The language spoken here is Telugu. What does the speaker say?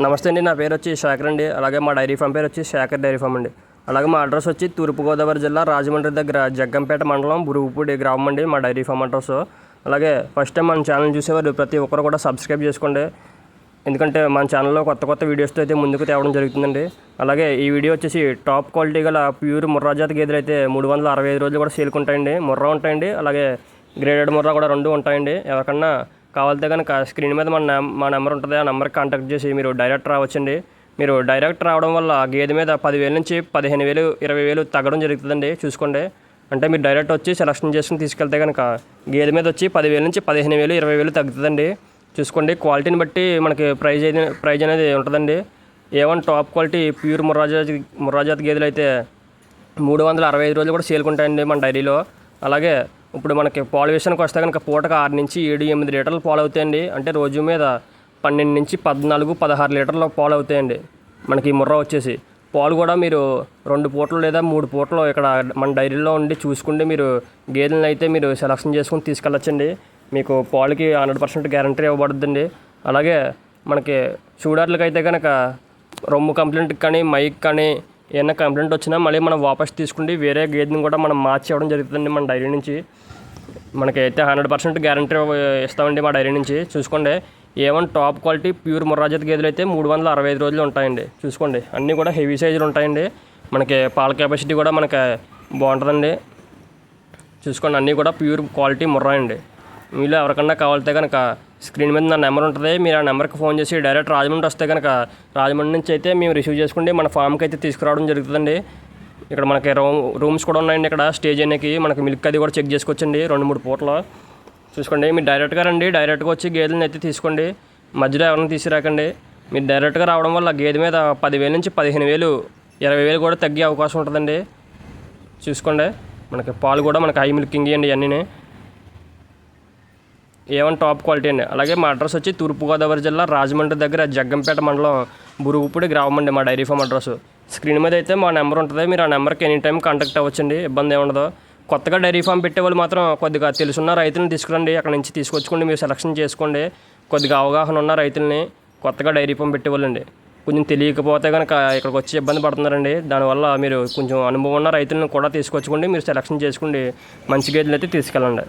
నమస్తే అండి నా పేరు వచ్చి శేఖర్ అండి. అలాగే మా డైరీ ఫామ్ పేరు వచ్చి శేఖర్ డైరీ ఫామ్ అండి. అలాగే మా అడ్రస్ వచ్చి తూర్పుగోదావరి జిల్లా రాజమండ్రి దగ్గర జగ్గంపేట మండలం బురుగుపూడి గ్రామం అండి మా డైరీ ఫామ్ అడ్రస్. అలాగే ఫస్ట్ టైం మన ఛానల్ చూసేవారు ప్రతి ఒక్కరు కూడా సబ్స్క్రైబ్ చేసుకోండి. ఎందుకంటే మన ఛానల్లో కొత్త కొత్త వీడియోస్తో అయితే ముందుకు తేవడం జరుగుతుందండి. అలాగే ఈ వీడియో వచ్చేసి టాప్ క్వాలిటీ గల ప్యూర్ ముర్రా జాతి గేదెలు అయితే మూడు వందల అరవై ఐదు రోజులు కూడా సేల్కుంటాయండి ముర్రా ఉంటాయండి అలాగే గ్రేడెడ్ ముర్రా కూడా రెండు ఉంటాయండి. ఎవరికన్నా కావాలితే కనుక స్క్రీన్ మీద మన మా నెంబర్ ఉంటుంది. ఆ నెంబర్కి కాంటాక్ట్ చేసి మీరు డైరెక్ట్ రావచ్చండి. మీరు డైరెక్ట్ రావడం వల్ల గేదె మీద పదివేల నుంచి పదిహేను వేలు ఇరవై వేలు తగ్గడం జరుగుతుందండి. చూసుకోండి. అంటే మీరు డైరెక్ట్ వచ్చి సెలక్షన్ చేసుకుని తీసుకెళ్తే కనుక గేదె మీద వచ్చి పదివేల నుంచి పదిహేను వేలు ఇరవై వేలు తగ్గుతుందండి. చూసుకోండి. క్వాలిటీని బట్టి మనకి ప్రైజ్ అయితే ప్రైజ్ అనేది ఉంటుందండి. A one top quality pure ముర్రాజాతి ముర్రాజాతి గేదెలు అయితే మూడు వందల అరవై ఐదు రోజులు కూడా సేల్కుంటాయండి మన డైరీలో. అలాగే ఇప్పుడు మనకి పాలు విషయానికి వస్తే కనుక పూటకు ఆరు నుంచి ఏడు ఎనిమిది లీటర్లు పాలు అవుతాయండి అంటే రోజు మీద పన్నెండు నుంచి పద్నాలుగు పదహారు లీటర్ల పాలు అవుతాయండి మనకి ముర్ర ముర్రా వచ్చేసి. పాలు కూడా మీరు రెండు పూటలు లేదా మూడు పూటలు ఇక్కడ మన డైరీలో ఉండి చూసుకుంటే మీరు గేదెలను అయితే మీరు సెలక్షన్ చేసుకుని తీసుకెళ్ళొచ్చండి. మీకు పాలకి హండ్రెడ్ పర్సెంట్ గ్యారంటీ ఇవ్వబడుతుందండి. అలాగే మనకి చూడార్లకి అయితే కనుక రొమ్ము కంప్లైంట్కి కానీ మైక్ కానీ ఏమైనా కంప్లైంట్ వచ్చినా మళ్ళీ మనం వాపస్ తీసుకుంటే వేరే గేదెని కూడా మనం మార్చి జరుగుతుందండి మన డైరీ నుంచి. మనకైతే హండ్రెడ్ పర్సెంట్ గ్యారంటీ ఇస్తామండి మా డైరీ నుంచి. చూసుకోండి ఏ టాప్ క్వాలిటీ ప్యూర్ ముర్రాజత్ గేదెలు అయితే మూడు వందల అరవై ఐదు రోజులు ఉంటాయండి. చూసుకోండి అన్నీ కూడా హెవీ సైజులు ఉంటాయండి. మనకి పాల కెపాసిటీ కూడా మనకి బాగుంటుందండి. చూసుకోండి అన్నీ కూడా ప్యూర్ క్వాలిటీ ముర్రా అండి. మీలో ఎవరికన్నా కావాలితే కనుక స్క్రీన్ మీద నా నెంబర్ ఉంటుంది. మీరు ఆ నెంబర్కి ఫోన్ చేసి డైరెక్ట్ రాజమండ్రి వస్తే కనుక రాజమండ్రి నుంచి అయితే మేము రిసీవ్ చేసుకుంటే మన ఫామ్కి అయితే తీసుకురావడం జరుగుతుందండి. ఇక్కడ మనకి రూమ్ రూమ్స్ కూడా ఉన్నాయండి ఇక్కడ. స్టేజ్ చేయడానికి మనకి మిల్క్ అది కూడా చెక్ చేసుకోవచ్చండి. రెండు మూడు పూటలు. చూసుకోండి. మీరు డైరెక్ట్గా రండి. డైరెక్ట్గా వచ్చి గేదెలను అయితే తీసుకోండి. మధ్యలో ఎవరిని తీసుకురాకండి. మీరు డైరెక్ట్గా రావడం వల్ల గేదె మీద పదివేల నుంచి పదిహేను వేలు ఇరవై వేలు కూడా తగ్గే అవకాశం ఉంటుందండి. చూసుకోండి. మనకి పాలు కూడా మనకి హై మిల్కింగ్ అండి ఇవన్నీ ఏవన్ టాప్ క్వాలిటీ అండి. అలాగే మా అడ్రస్ వచ్చి తూర్పుగోదావరి జిల్లా రాజమండ్రి దగ్గర జగ్గంపేట మండలం బురుగుపూడి గ్రామం అండి మా డైరీ ఫామ్ అడ్రస్ స్క్రీన్ మీద అయితే మా నెంబర్ ఉంటుంది. మీరు ఆ నెంబర్కి ఎనీ టైం కాంటాక్ట్ అవ్వచ్చండి. ఇబ్బంది ఏముండదు కొత్తగా డైరీ ఫామ్ పెట్టే వాళ్ళు మాత్రం కొద్దిగా తెలుసున్న రైతులను తీసుకురండి. అక్కడ నుంచి తీసుకొచ్చుకోండి. మీరు సెలక్షన్ చేసుకోండి. కొద్దిగా అవగాహన ఉన్న రైతుల్ని కొత్తగా డైరీ ఫామ్ పెట్టేవాళ్ళండి కొంచెం తెలియకపోతే కనుక ఇక్కడికి వచ్చి ఇబ్బంది పడుతున్నారండి. దానివల్ల మీరు కొంచెం అనుభవం ఉన్న రైతులను కూడా తీసుకొచ్చుకోండి. మీరు సెలక్షన్ చేసుకోండి. మంచి గేదెలు అయితే తీసుకెళ్ళండి.